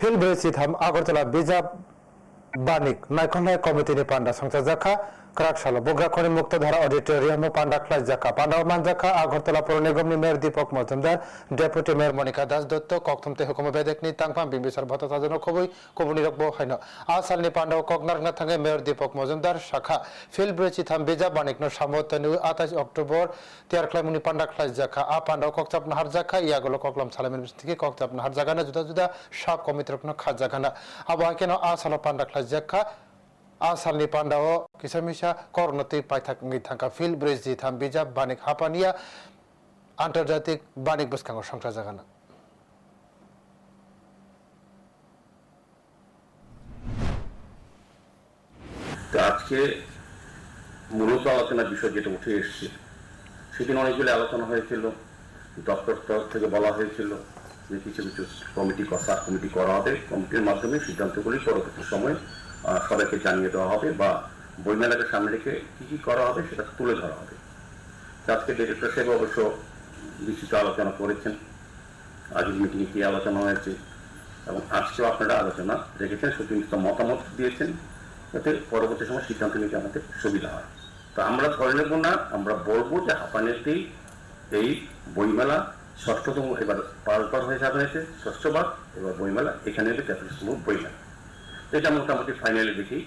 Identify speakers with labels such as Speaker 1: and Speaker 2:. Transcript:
Speaker 1: Film ब्रेसित हम चला बीजा কমিটিনি পান্ডা সংসার জাখা, ক্রাকশালা, বগ্রাখনি মুক্তধারা অডিটোরিয়াম পান্ডা ক্লাস জাখা পান্ডা মান জাখা, আগরতলা পৌর নিগমনি mayor Dipak Majumdar, deputy mayor Monika Das Datta কক্থমতে হুকুম বেদেকনি তাংফাম বিম্বিসার ভত সাজন খবই কবুনি রকব হাইন। আসালনি পান্ডা ককনারঙ্গা থাঙ্গে মেয়র দীপক মজুমদার, শাখা, ফিল্ড ব্রিজ সিথাম বিজাব বানিক নো সামতনি আঠাশ অক্টোবর তিয়ার ক্লাইমুনি পান্ডা ক্লাস জাখা, আ পান্ডা ককচাপ নাহার জাখা, ইয়াগুলো ককলাম সালামের থেকে ককচাপ নাহার জাগানা, জুদা জুদা সাব কমিটি রকম খাজ জাগানা। আবহাওয়া কেন আসাল পান্ডা hajjakha আসালনি পান্ডাও কিসামিসা করণতি পাইথাক মিথাঙ্কা ফিল ব্রিজ জি থাম বিজা বাণিক হাপানিয়া আন্তর্জাতিক বাণিক বসকাঙ্গ সংখ্যা
Speaker 2: জাগানা আজকে মূলত আলোচনা বিষয় যেটা উঠে এসছে, সেদিন অনেকগুলি আলোচনা হয়েছিল দপ্তর তরফ থেকে বলা হয়েছিল। যে কিছু কিছু কমিটি কষা কমিটি করা হবে, কমিটির মাধ্যমে সিদ্ধান্তগুলি পরবর্তী সময় সবাইকে জানিয়ে দেওয়া হবে বা বইমেলাকে সামনে রেখে কি কি করা হবে সেটা তুলে ধরা হবে। আজকে ডিরেক্টর সাহেব অবশ্য বিস্তৃত আলোচনা করেছেন। আজকের মিটিংয়ে কি আলোচনা হয়েছে এবং আজকেও আপনারা আলোচনা রেখেছেন সুচিন্তিত মতামত দিয়েছেন যাতে পরবর্তী সময় সিদ্ধান্ত নিতে আমাদের সুবিধা হয়। তো আমরা ধরে নেব না, আমরা বলব যে হাঁপানিতেই এই বইমেলা ষষ্ঠতম এবার পারস্পর হয়ে যাবে হয়েছে ষষ্ঠবার, এবার বইমেলা, এখানে এলে ক্যাপিটাল বইমেলা। এটা মোটামুটি ফাইনালি দেখি।